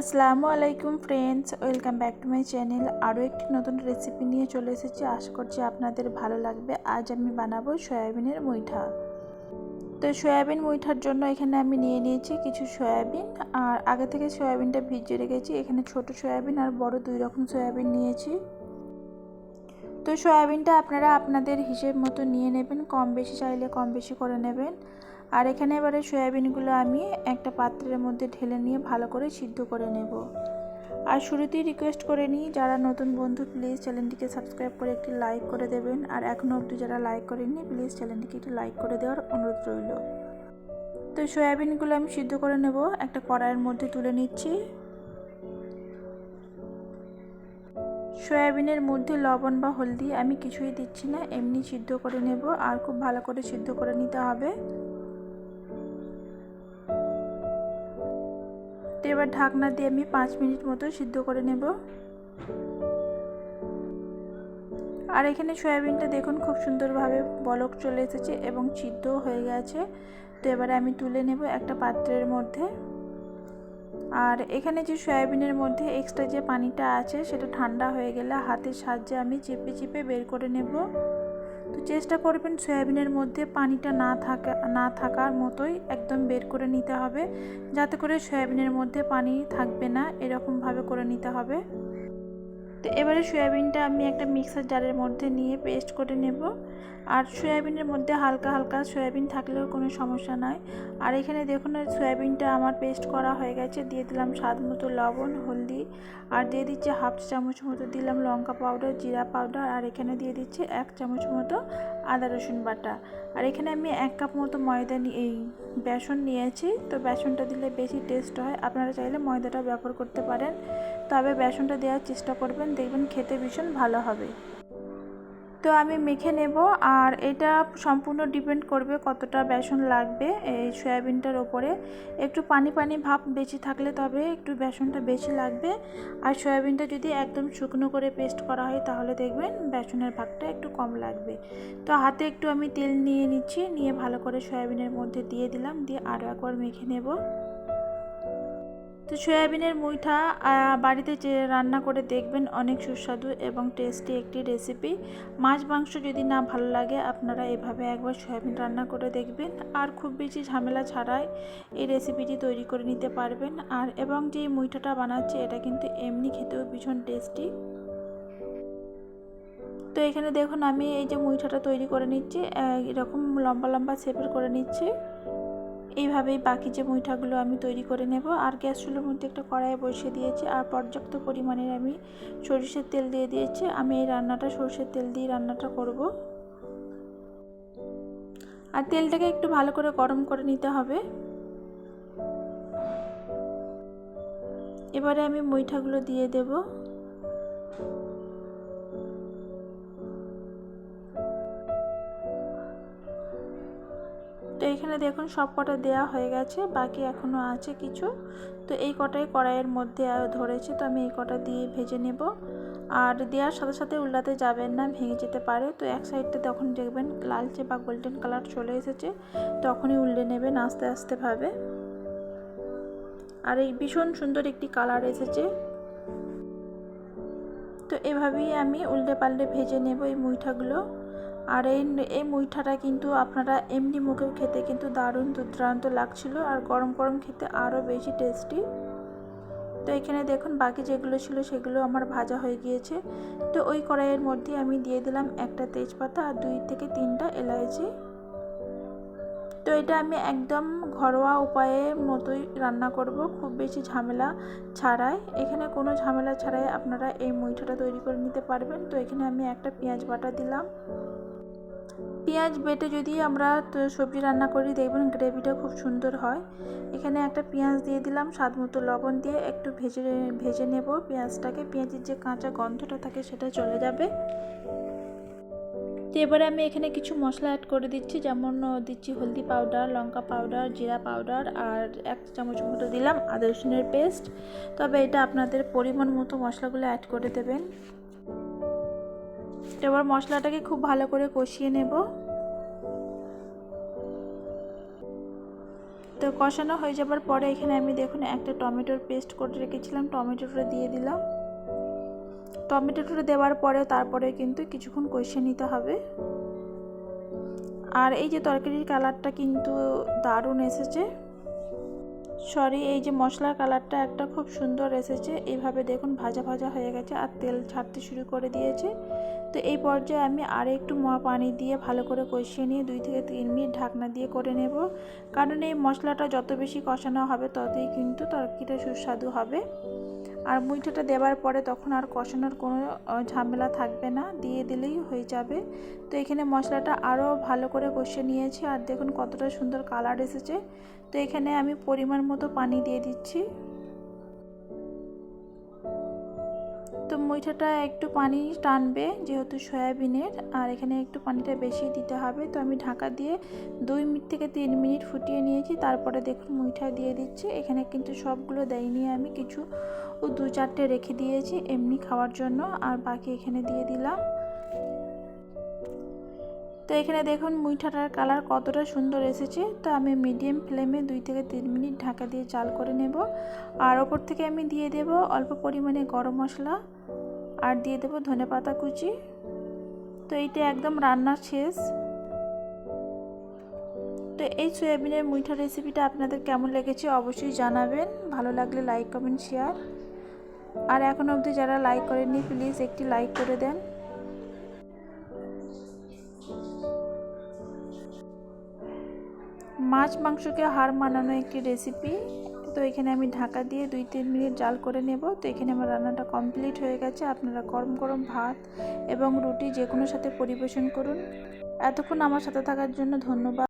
আসসালামু আলাইকুম friends welcome back to my channel আরও একটি নতুন রেসিপি নিয়ে চলে এসেছি। আশা করছি আপনাদের ভালো লাগবে। আজ আমি বানাবো সয়াবিনের মুইঠা। তো সয়াবিন মুইঠার জন্য এখানে আমি নিয়ে নিয়েছি কিছু সয়াবিন। আর আগে থেকে সয়াবিনটা ভিজিয়ে রেখেছি। এখানে ছোট সয়াবিন আর বড় দুই রকম সয়াবিন নিয়েছি। তো সয়াবিনটা আপনারা আপনাদের হিসেব মতো নিয়ে নেবেন। কম বেশি চাইলে কম বেশি করে নেবেন। আর এখানে এবারে সয়াবিনগুলো আমি একটা পাত্রের মধ্যে ঢেলে নিয়ে ভালো করে সিদ্ধ করে নেব। আর শুরুতেই রিকোয়েস্ট করে নিই, যারা নতুন বন্ধু প্লিজ চ্যানেলটিকে সাবস্ক্রাইব করে একটি লাইক করে দেবেন। আর এখনও অবধি যারা লাইক করেননি প্লিজ চ্যানেলটিকে একটু লাইক করে দেওয়ার অনুরোধ রইল। তো সয়াবিনগুলো আমি সিদ্ধ করে নেব, একটা কড়াইয়ের মধ্যে তুলে নিচ্ছি। সয়াবিনের মধ্যে লবণ বা হলদি আমি কিছুই দিচ্ছি না, এমনি সিদ্ধ করে নেব। আর খুব ভালো করে সিদ্ধ করে নিতে হবে। এবার ঢাকনা দিয়ে আমি পাঁচ মিনিট মতো সিদ্ধ করে নেব। আর এখানে সয়াবিনটা দেখুন, খুব সুন্দরভাবে বলক চলে এসেছে এবং সিদ্ধও হয়ে গেছে। তো এবারে আমি তুলে নেব একটা পাত্রের মধ্যে। আর এখানে যে সয়াবিনের মধ্যে এক্সট্রা যে পানিটা আছে, সেটা ঠান্ডা হয়ে গেলে হাতের সাহায্যে আমি চেপে চেপে বের করে নেব। চেষ্টা করবেন সয়াবিনের মধ্যে পানিটা না থাকা, না থাকার মতোই একদম বের করে নিতে হবে। যাতে করে সয়াবিনের মধ্যে পানি থাকবে না, এরকমভাবে করে নিতে হবে। তো এবারে সয়াবিনটা আমি একটা মিক্সার জারের মধ্যে নিয়ে পেস্ট করে নেব। আর সয়াবিনের মধ্যে হালকা হালকা সয়াবিন থাকলেও কোনো সমস্যা নয়। আর এখানে দেখুন সয়াবিনটা আমার পেস্ট করা হয়ে গেছে। দিয়ে দিলাম স্বাদ মতো লবণ, হলদি। আর দিয়ে দিচ্ছি হাফ চামচ মতো দিলাম লঙ্কা পাউডার, জিরা পাউডার। আর এখানে দিয়ে দিচ্ছি এক চামচ মতো আদা, রসুন বাটা। আর এখানে আমি এক কাপ মতো ময়দা এই বেসন নিয়েছি। তো বেসনটা দিলে বেশি টেস্ট হয়। আপনারা চাইলে ময়দাটা ব্যবহার করতে পারেন। তবে বেসনটা দেওয়ার চেষ্টা করবেন। দেখবেন খেতে ভীষণ ভালো হবে। তো আমি মেখে নেব আর এটা সম্পূর্ণ ডিপেন্ড করবে কতটা বেসন লাগবে এই সয়াবিনটার ওপরে। একটু পানি পানি ভাব বেশি থাকলে তবে একটু বেসনটা বেশি লাগবে। আর সয়াবিনটা যদি একদম শুকনো করে পেস্ট করা হয় তাহলে দেখবেন বেসনের ভাগটা একটু কম লাগবে। তো হাতে একটু আমি তেল নিয়ে নিচ্ছি, নিয়ে ভালো করে সয়াবিনের মধ্যে দিয়ে দিলাম, দিয়ে আরও একবার মেখে নেব। তো সয়াবিনের মুইঠা বাড়িতে যে রান্না করে দেখবেন অনেক সুস্বাদু এবং টেস্টি একটি রেসিপি। মাছ, মাংস যদি না ভালো লাগে, আপনারা এভাবে একবার সয়াবিন রান্না করে দেখবেন। আর খুব বেশি ঝামেলা ছাড়াই এই রেসিপিটি তৈরি করে নিতে পারবেন। আর, এবং যে মুইঠাটা বানাচ্ছি, এটা কিন্তু এমনি খেতেও ভীষণ টেস্টি। তো এখানে দেখুন, আমি এই যে মুইঠাটা তৈরি করে নিচ্ছি এরকম লম্বা লম্বা শেপের করে নিচ্ছি। এইভাবেই বাকি যে মুইঠাগুলো আমি তৈরি করে নেব। আর গ্যাস চুলোর মধ্যে একটা কড়াই বসিয়ে দিয়েছি। আর পর্যাপ্ত পরিমাণের আমি সরিষার তেল দিয়ে দিয়েছি। আমি এই রান্নাটা সরষের তেল দিয়ে রান্নাটা করব। আর তেলটাকে একটু ভালো করে গরম করে নিতে হবে। এবারে আমি মুইঠাগুলো দিয়ে দেবো। এখানে দেখুন সব কটা দেওয়া হয়ে গেছে, বাকি এখনও আছে কিছু। তো এই কটাই কড়াইয়ের মধ্যে ধরেছে, তো আমি এই কটা দিয়ে ভেজে নেব। আর দেওয়ার সাথে সাথে উল্লাতে যাবেন না, ভেঙে যেতে পারে। তো এক সাইডটা তখন দেখবেন লালচে বা গোল্ডেন কালার চলে এসেছে, তখনই উল্টে নেবেন আস্তে আস্তে ভাবে। আর এই ভীষণ সুন্দর একটি কালার এসেছে। তো এভাবেই আমি উল্টে পাল্টে ভেজে নেব এই মুইঠাগুলো। আর এই এই মুইঠাটা কিন্তু আপনারা এমনি মুখেও খেতে কিন্তু দারুণ দুর্দান্ত লাগছিল আর গরম গরম খেতে আরও বেশি টেস্টি। তো এখানে দেখুন বাকি যেগুলো ছিল সেগুলো আমার ভাজা হয়ে গিয়েছে। তো ওই কড়াইয়ের মধ্যে আমি দিয়ে দিলাম একটা তেজপাতা আর দুই থেকে তিনটা এলাইচি। তো এটা আমি একদম ঘরোয়া উপায়ের মতোই রান্না করব, খুব বেশি ঝামেলা ছাড়াই। এখানে কোনো ঝামেলা ছাড়াই আপনারা এই মুইঠাটা তৈরি করে নিতে পারবেন। তো এখানে আমি একটা পেঁয়াজ বাটা দিলাম। পেঁয়াজ বেটে যদি আমরা সবজি রান্না করি, দেখবেন গ্রেভিটা খুব সুন্দর হয়। এখানে একটা পেঁয়াজ দিয়ে দিলাম, স্বাদ মতো লবণ দিয়ে একটু ভেজে ভেজে নেব। পেঁয়াজটাকে, পেঁয়াজের যে কাঁচা গন্ধটা থাকে সেটা চলে যাবে। তো এবারে আমি এখানে কিছু মশলা অ্যাড করে দিচ্ছি, যেমন দিচ্ছি হলদি পাউডার লঙ্কা পাউডার জিরা পাউডার আর এক চামচ মতো দিলাম আদা রসুনের পেস্ট তবে এটা আপনাদের পরিমাণ মতো মশলাগুলো অ্যাড করে দেবেন। এবার মশলাটাকে খুব ভালো করে কষিয়ে নেব। তো কষানো হয়ে যাবার পরে এখানে আমি দেখুন একটা টমেটোর পেস্ট করে রেখেছিলাম, টমেটোটা দিয়ে দিলাম। টমেটোটা দেওয়ার পরে তারপরে কিন্তু কিছুক্ষণ কষিয়ে নিতে হবে। আর এই যে তরকারির কালারটা কিন্তু দারুণ এসেছে। সরি, এই যে মশলার কালারটা একটা খুব সুন্দর এসেছে। এইভাবে দেখুন ভাজা ভাজা হয়ে গেছে আর তেল ছাড়তে শুরু করে দিয়েছে। তো এই পর্যায়ে আমি আরও একটু পানি দিয়ে ভালো করে কষিয়ে নিয়ে দুই থেকে তিন মিনিট ঢাকনা দিয়ে করে নেব। কারণ এই মশলাটা যত বেশি কষানো হবে, ততই কিন্তু তরকারিটা সুস্বাদু হবে। আর মুইঠাটা দেওয়ার পরে তখন আর কষানোর কোনো ঝামেলা থাকবে না, দিয়ে দিলেই হয়ে যাবে। তো এখানে মশলাটা আরও ভালো করে কষিয়ে নিয়েছি, আর দেখুন কতটা সুন্দর কালার এসেছে। তো এখানে আমি পরিমাণ মতো পানি দিয়ে দিচ্ছি। তো মুইঠাটা একটু পানি টানবে যেহেতু সয়াবিনের, আর এখানে একটু পানিটা বেশি দিতে হবে। তো আমি ঢাকা দিয়ে দুই মিনিট থেকে তিন মিনিট ফুটিয়ে নিয়েছি, তারপরে দেখুন মুইঠা দিয়ে দিচ্ছি। এখানে কিন্তু সবগুলো দেয়নি আমি, কিছু দু চারটে রেখে দিয়েছি এমনি খাওয়ার জন্য, আর বাকি এখানে দিয়ে দিলাম। তো এখানে দেখুন মুইঠাটার কালার কতটা সুন্দর এসেছে। তো আমি মিডিয়াম ফ্লেমে দুই থেকে তিন মিনিট ঢাকা দিয়ে চাল করে নেব। আর ওপর থেকে আমি দিয়ে দেব অল্প পরিমাণে গরম মশলা। আর দিয়ে দেব ধনে পাতা কুচি। তো এইটা একদম রান্নার শেষ। তো এই সয়াবিনের মুইঠা রেসিপিটা আপনাদের কেমন লেগেছে অবশ্যই জানাবেন। ভালো লাগলে লাইক কমেন্ট শেয়ার আর এখন অবধি যারা লাইক করেননি প্লিজ একটি লাইক করে দেন। মাছ মাংসকে হার মানানো একটি রেসিপি তো এখানে আমি ঢাকা দিয়ে দুই তিন মিনিট জাল করে নেব। তো এখানে আমার রান্নাটা কমপ্লিট হয়ে গেছে। আপনারা গরম গরম ভাত এবং রুটি যে কোনো সাথে পরিবেশন করুন। এতক্ষণ আমার সাথে থাকার জন্য ধন্যবাদ।